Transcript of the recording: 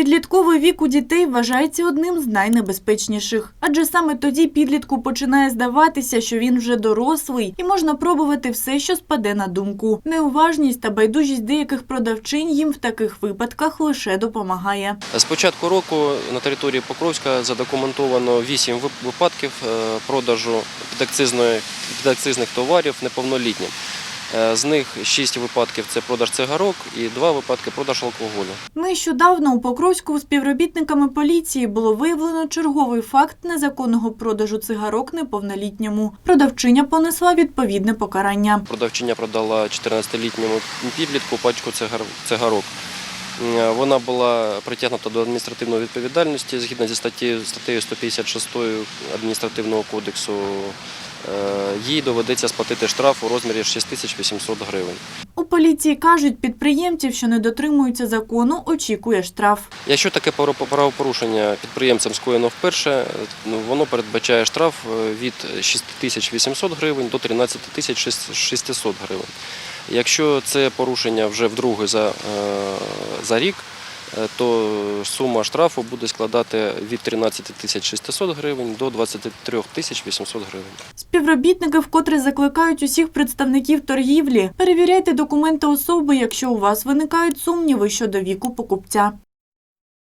Підлітковий вік у дітей вважається одним з найнебезпечніших, адже саме тоді підлітку починає здаватися, що він вже дорослий і можна пробувати все, що спаде на думку. Неуважність та байдужість деяких продавчинь їм в таких випадках лише допомагає. З початку року на території Покровська задокументовано 8 випадків е, продажу підакцизних товарів неповнолітнім. Е, З них 6 випадків це продаж цигарок і 2 випадки продаж алкоголю. Нещодавно у Покровську співробітниками поліції було виявлено черговий факт незаконного продажу цигарок неповнолітньому. Продавчиня понесла відповідне покарання. Продавчиня продала 14-літньому підлітку пачку цигар- цигарок. Е, Вона була притягнута до адміністративної відповідальності згідно зі статтею, статтею 156 адміністративного кодексу. Е, Їй доведеться сплатити штраф у розмірі 6800 гривень. У поліції кажуть, підприємців, що не дотримуються закону, очікує штраф. Якщо таке правопорушення підприємцем скоєно вперше, ну, воно передбачає штраф е, від 6800 гривень до 13 600 гривень. Якщо це порушення вже вдруге за, е, за рік, е, то сума штрафу буде складати від 13 600 гривень до 23 800 гривень. Співробітники вкотре закликають усіх представників торгівлі. Перевіряйте документи особи, якщо у вас виникають сумніви щодо віку покупця.